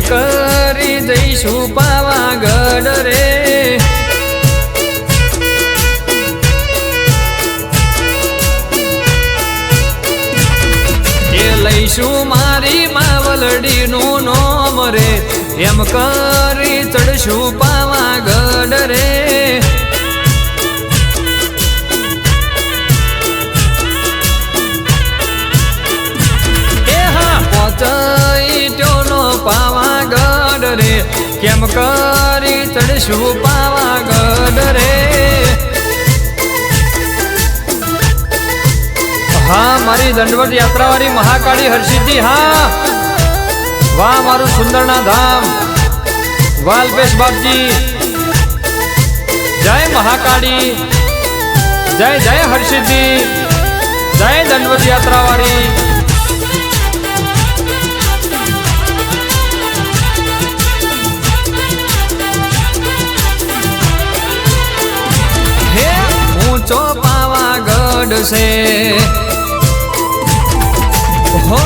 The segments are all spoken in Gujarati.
કરી દઈશું પાવાગઢ રે. લઈશું મારી માવલડીનું નોમ રે. એમ કરી ચડશું પાવાગઢ રે. રે. કેમ કરી ચડશું પાવાગઢ રે? હા, મારી દંડવત યાત્રાવાળી મહાકાળી હરસિદ્ધિ, હા. વાહ, મારું સુંદરના ધામ. વાલપેશ બાપજી. જય મહાકાળી. જય જય હરસિદ્ધિ. જય દંડવત યાત્રાવાળી. પાવાગઢ હો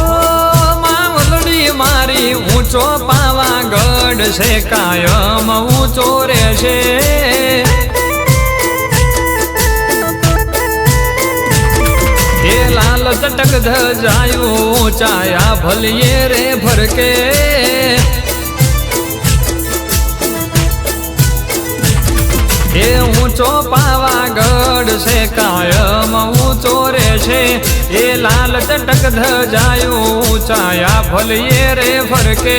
માવલડી મારી ઊંચો પાવાગઢ છે, કાયમ ઊંચો રહેશે. લાલ ચટક ધજાયું ઊંચાયા ભલીએ રે ભરકે. એ ઊંચો પાવાગઢ છે, કાયમ ઊંચો રે છે. એ લાલ ટટક ધજાયું ઊંચાયા ભલિયે રે ફરકે.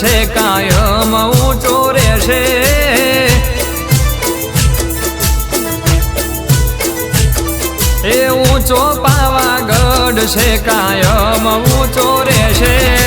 છે કાયમ ઊંચો રહેશે. એ ઊંચો પાવાગઢ છે કાયમ ઊંચો રહેશે.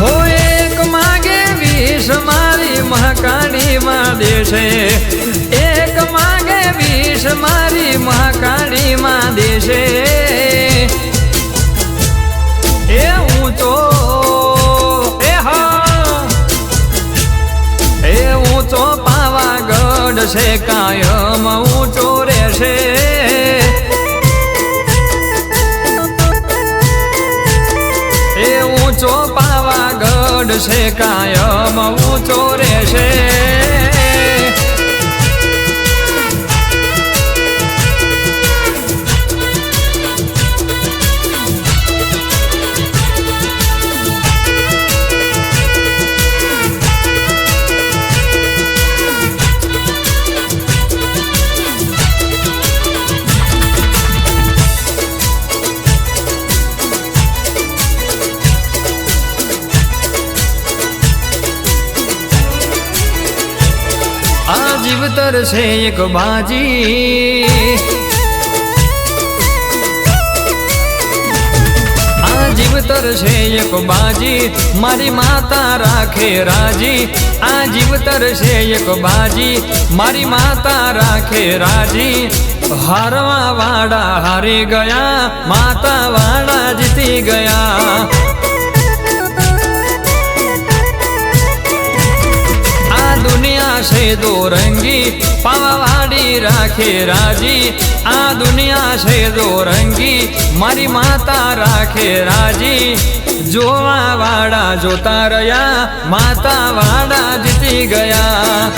હો, એક માગે વીસ મારી મહાકાળી માં દેશે. એક માગે વીસ મારી મહાકાળી માં દેશે. એ તો, એ હા. એ ઊંચો પાવાગઢ છે કાયમ કાયમ છે એક બાજી. આ જીવતર છે એક બાજી, મારી માતા રાખે રાજી. આ જીવતર છે એક બાજી, મારી માતા રાખે રાજી. હારવા વાળા હારી ગયા માતા વાળા જીતી ગયા. છે દોરંગી પાવાવાડી રાખે રાજી આ દુનિયા છે દોરંગી મારી માતા રાખે રાજી જોવા વાળા જોતા રહ્યા માતા વાળા જીતી ગયા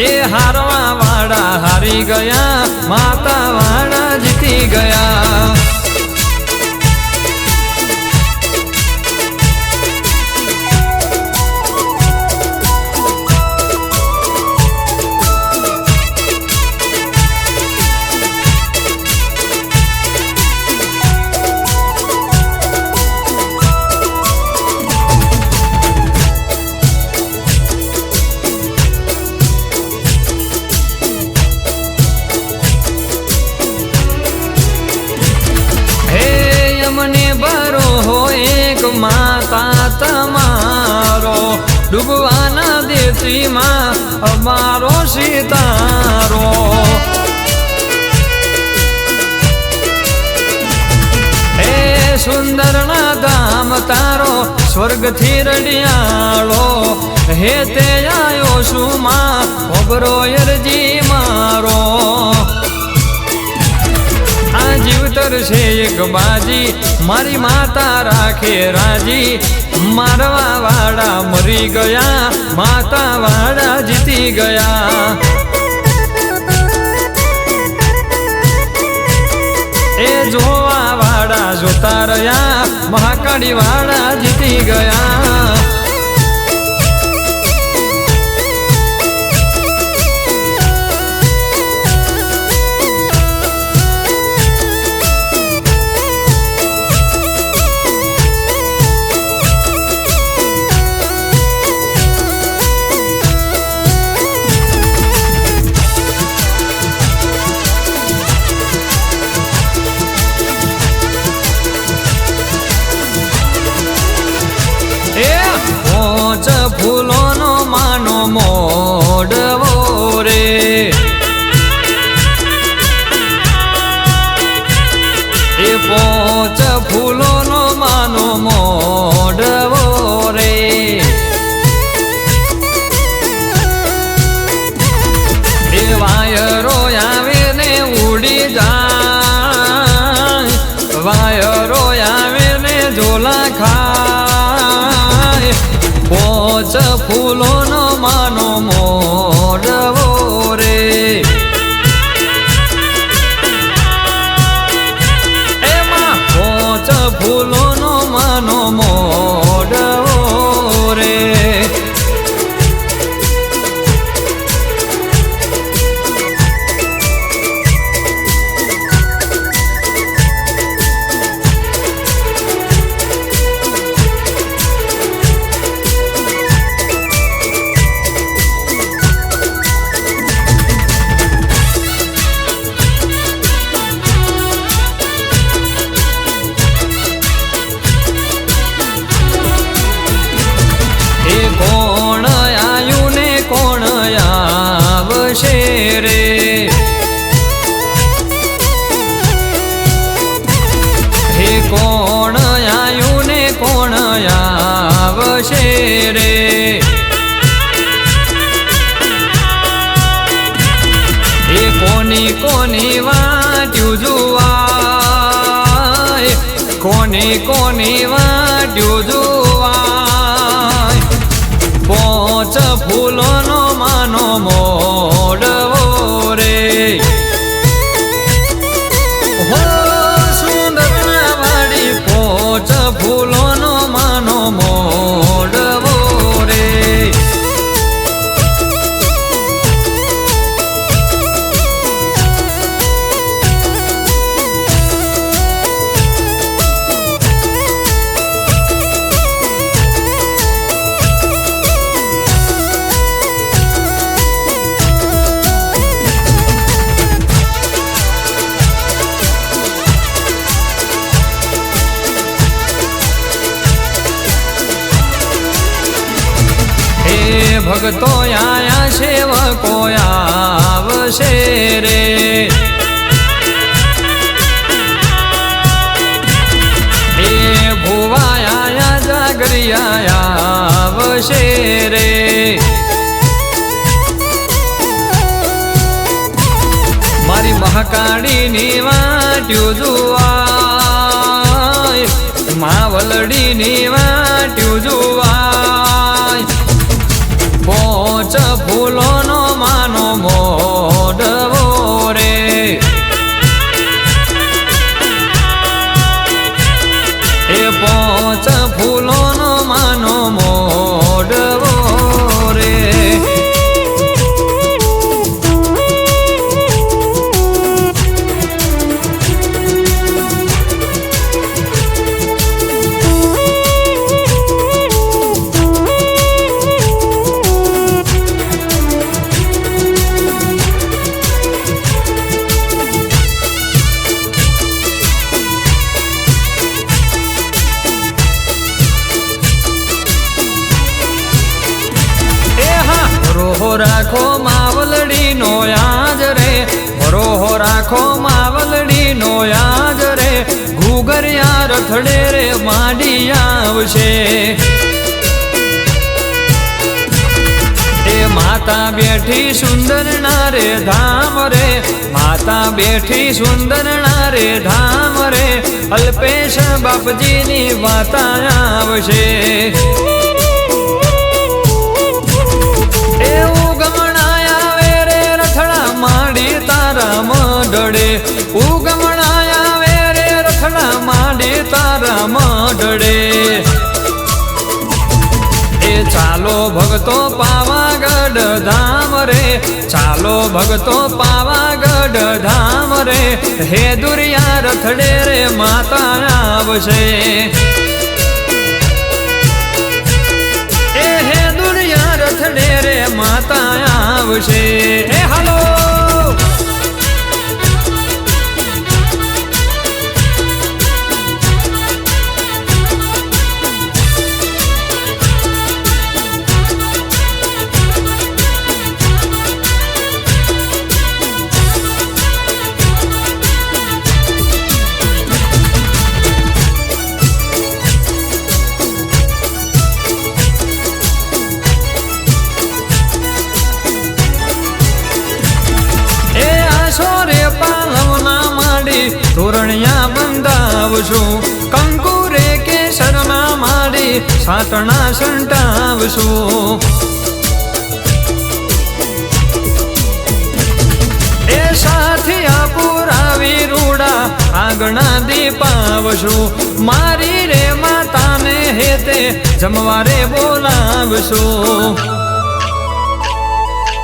એ હારવા વાળા હારી ગયા માતા વાળા જીતી ગયા માતા તમારો ડૂબવાના દેશીમાં અમારો સીતારો. હે સુંદરના ધામ તારો સ્વર્ગથી રડિયાળો. હે તે આવ્યો શું માં ઓબરો અરજી મારો. છે એક બાજી. મારી માતા રાખે રાજી. મારવા વાળા મરી ગયા. માતા વાળા જીતી ગયા. એ જોવા વાળા જોતા રહ્યા. મહાકાળી વાળા જીતી ગયા. ફૂલોનો માનો મોડવો ભક્તો આયા સેવકો આવશે રે. હે ભુવા આયા જાગરી આવશે રે. મારી મહાકાળીની વાટ્યું જુવાય માવલડીની વાટ્યું ઘુગરિયા રથડે રે માડી આવશે. માતા બેઠી સુંદર નારે ધામ રે, માતા બેઠી સુંદર નારે ધામ રે, અલ્પેશ બાપજીની વાતા આવશે. એવું ગમણાયા રે રથડા માડી તારા મંડળે ઉગમણાયા ભગતો પાવાગઢ ધામ રે, હે દુરિયા રથડે રે માતા આવશે. એ હે દુરિયા રથડે રે માતા આવશે. હે હાલો સાતણા સંટાવશો. એ સાથી પુરાવી રૂડા આગણા દીપાવશો. મારી રે માતાને હેતે જમવારે બોલાવશું.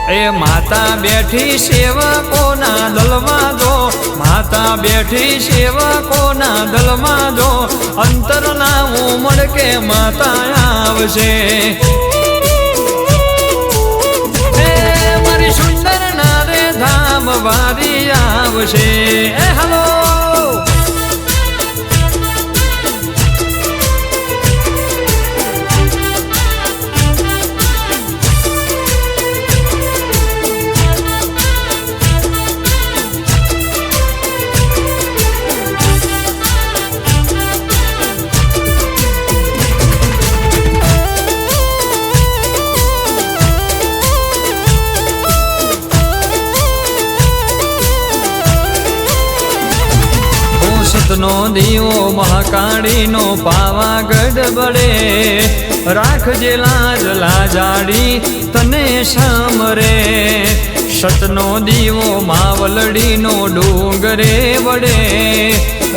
એ માતા બેઠી સેવકોના દલમાં જો, માતા બેઠી સેવકોના દલમાં જો, અંતરના ઉમળ કે માતા આવશે. મારી સુંદર ના રે ધામ વારી આવશે. હલો સતનો દીવો મહાકાળીનો પાવાગઢ બળે. રાખજે લાજ, લાજાડી, તને સામરે સતનો દીવો માવલડીનો ડુંગરે વડે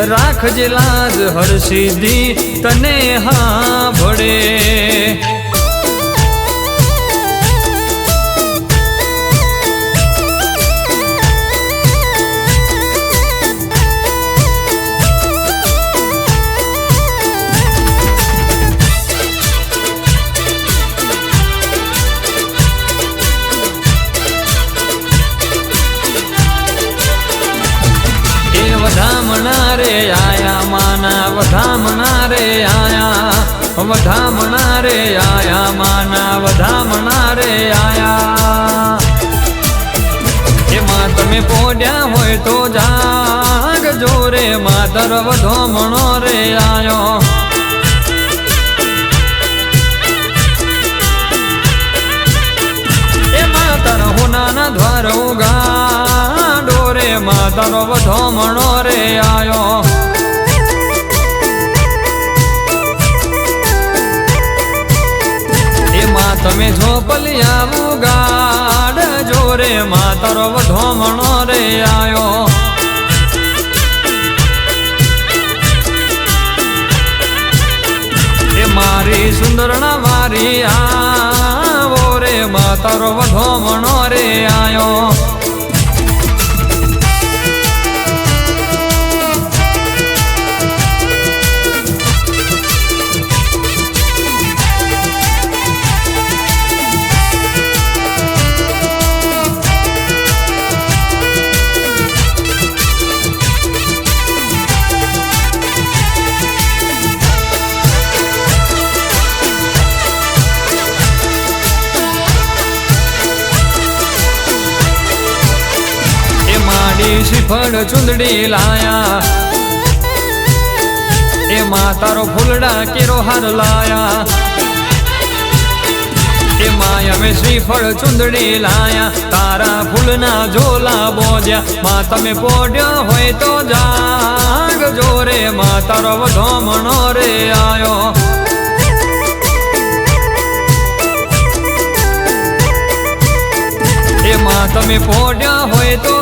રાખજે લાજ હરસિદ્ધિ તને હા ભળે. પોડ્યા હોય તો જાગ જોરે માતર વધો મણો રે, આયો. એ માતર હોનાના દ્વાર ઉગા ડોરે માતર વધો મણો રે, આયો. એમાં તમે ઝોપલિયા ઉગા જોરે માતારો બધો મણો રે આયો. એ મારી સુંદરણા મારી આવો રે, માતારો વધો મણો રે આયો. શ્રીફળ ચુંદડી લાયા. એ માતારો ફૂલડા કેરો હાર લાયા. એ માય અમે શ્રીફળ ચુંદડી લાયા. તારા ફૂલના ઝોલા બોજ્યા. માં તમે પોડ્યો હોય તો જાગ જોરે માતારો વધો મણો રે આયો. એમાં તમે પોડ્યા હોય તો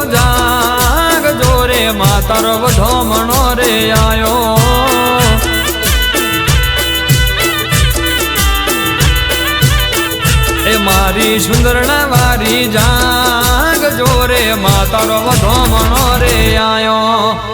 જાગ જોરે માતારો વધો મણો રે આયો. એ મારી સુંદરણા વારી જાગ જોરે માતારો વધો મણો રે આયો.